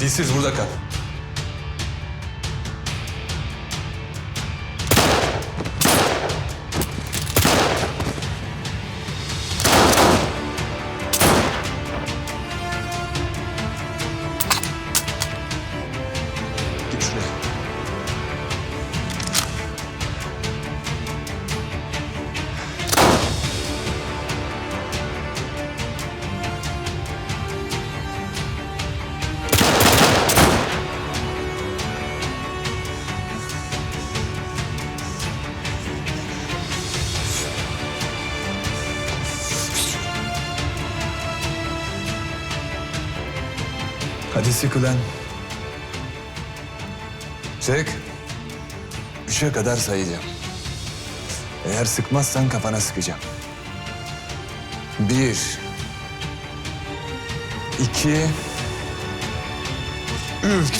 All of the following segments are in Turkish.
Dilsiz burada kal. Hadi sık ulan. Sık. Üçe kadar sayacağım. Eğer sıkmazsan kafana sıkacağım. Bir. iki, Üç.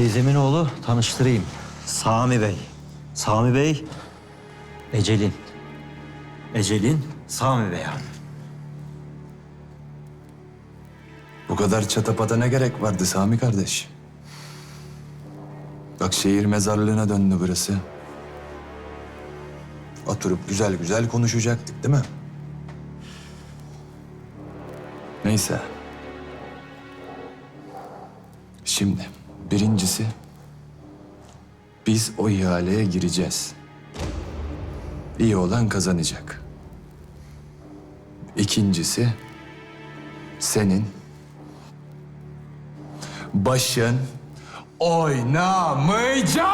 Teyzemin oğlu tanıştırayım. Sami Bey. Sami Bey, Ecelin. Ecelin, Sami Bey abi. Bu kadar çatapata ne gerek vardı Sami kardeş? Bak şehir mezarlığına döndü burası. Oturup güzel güzel konuşacaktık değil mi? Neyse. Şimdi birincisi biz o ihaleye gireceğiz. İyi olan kazanacak. İkincisi senin başın oynamayacak.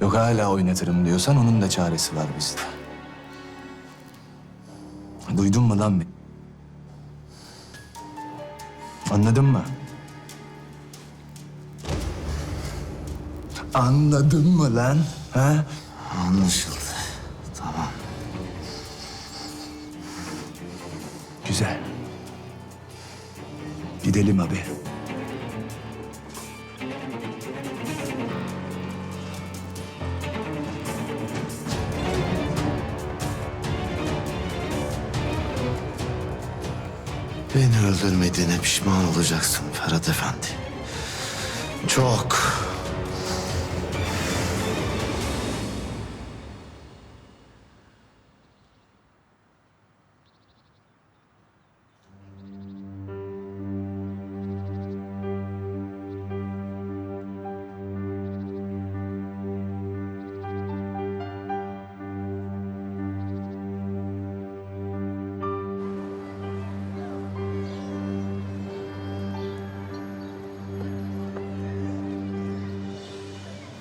Yok hala oynatırım diyorsan onun da çaresi var bizde. Duydun mu lan beni? Anladın mı? Anladın mı lan? Ha? Anlaşıldı. Tamam. Güzel. Gidelim abi. Beni öldürmediğine pişman olacaksın Ferhat Efendi. Çok.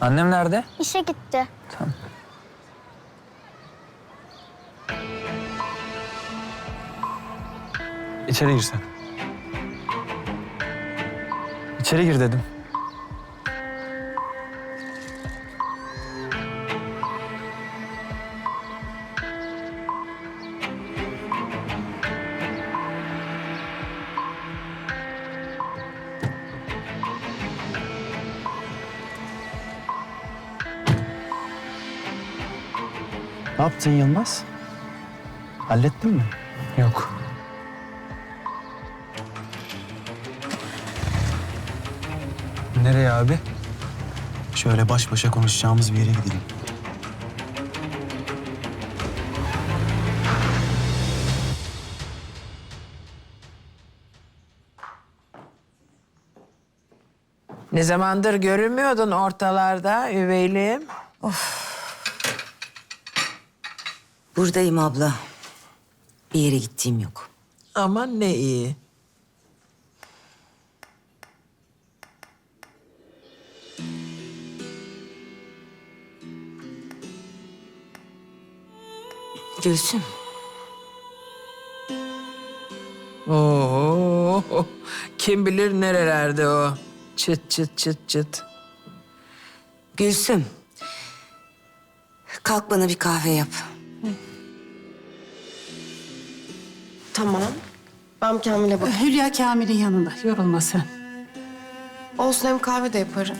Annem nerede? İşe gitti. İçeri girsen. İçeri gir dedim. Ne yaptın Yılmaz? Hallettin mi? Yok. Nereye abi? Şöyle baş başa konuşacağımız bir yere gidelim. Ne zamandır görünmüyordun ortalarda üveyliğim. Buradayım abla. Bir yere gittiğim yok. Aman ne iyi. Gülsüm. Oo, kim bilir nerelerde o. Çıt çıt çıt çıt. Gülsüm. Kalk bana bir kahve yap. Tamam. Ben Kamil'e bak. Hülya Kamil'in yanında. Yorulma sen. Olsun hem kahve de yaparım.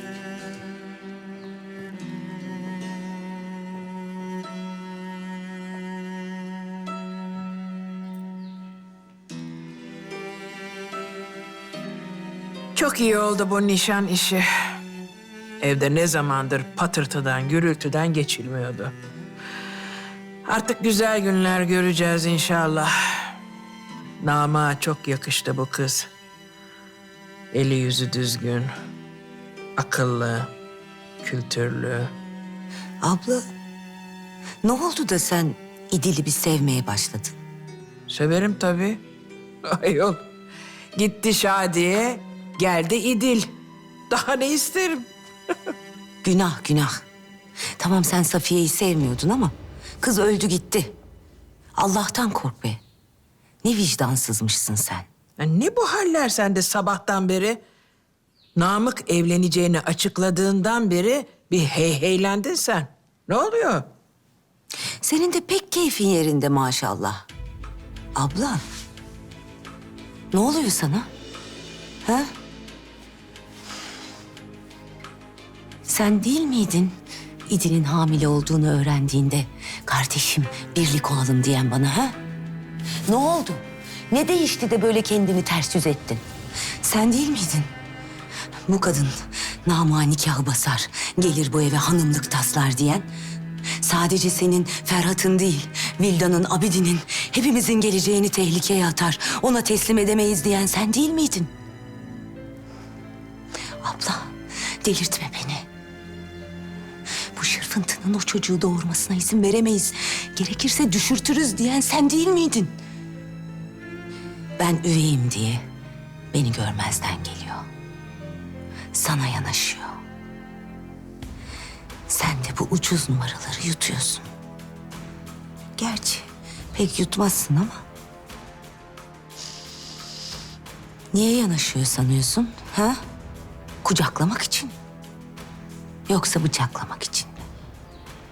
Çok iyi oldu bu nişan işi. Evde ne zamandır patırtıdan, gürültüden geçilmiyordu. Artık güzel günler göreceğiz inşallah. Nama çok yakıştı bu kız. Eli yüzü düzgün, akıllı, kültürlü. Abla ne oldu da sen İdil'i bir sevmeye başladın? Severim tabii. Ayol. Gitti Şadiye, geldi İdil. Daha ne isterim? Günah günah. Tamam sen Safiye'yi sevmiyordun ama kız öldü gitti. Allah'tan kork be. Ne vicdansızmışsın sen. Ya ne bu haller sende sabahtan beri? Namık evleneceğini açıkladığından beri bir heyheylendin sen. Ne oluyor? Senin de pek keyfin yerinde maşallah. Abla. Ne oluyor sana? Ha? Sen değil miydin İdil'in hamile olduğunu öğrendiğinde kardeşim birlik olalım diyen bana ha? Ne oldu? Ne değişti de böyle kendini ters yüz ettin? Sen değil miydin? Bu kadın nama nikahı basar, gelir bu eve hanımlık taslar diyen... Sadece senin Ferhat'ın değil, Vildan'ın, Abidin'in, hepimizin geleceğini tehlikeye atar. Ona teslim edemeyiz diyen sen değil miydin? Abla, delirtme beni. Bu şırfıntının o çocuğu doğurmasına izin veremeyiz. Gerekirse düşürtürüz diyen sen değil miydin? Ben üveyim diye beni görmezden geliyor. Sana yanaşıyor. Sen de bu ucuz numaraları yutuyorsun. Gerçi pek yutmazsın ama. Niye yanaşıyor sanıyorsun? Ha? Kucaklamak için. Yoksa bıçaklamak için mi?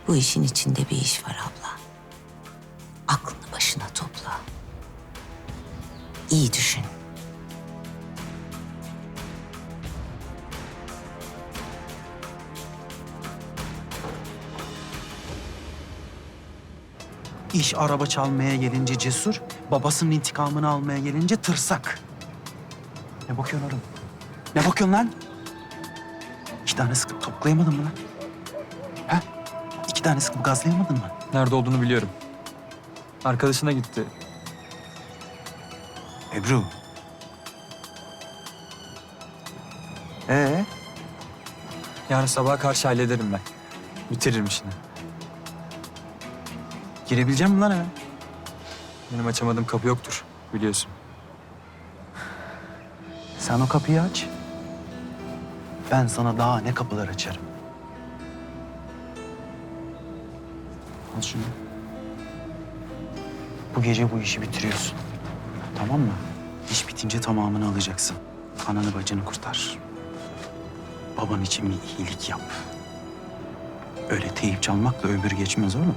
Bu işin içinde bir iş var abla. İyi düşün. İş araba çalmaya gelince cesur, babasının intikamını almaya gelince tırsak. Ne bakıyorsun oğlum? Ne bakıyorsun lan? İki tane sıkıp toplayamadın mı lan? Ha? İki tane sıkıp gazlayamadın mı? Nerede olduğunu biliyorum. Arkadaşına gitti. Ebru. Ee, Yarın sabaha karşı hallederim ben. Bitiririm işini. girebileceğim mi lan eve? Benim açamadığım kapı yoktur biliyorsun. Sen o kapıyı aç. Ben sana daha ne kapılar açarım. Al şunu. Bu gece bu işi bitiriyorsun. Tamam mı? İş bitince tamamını alacaksın. Ananı bacını kurtar. Baban için bir iyilik yap. Öyle teyip çalmakla ömür geçmez oğlum.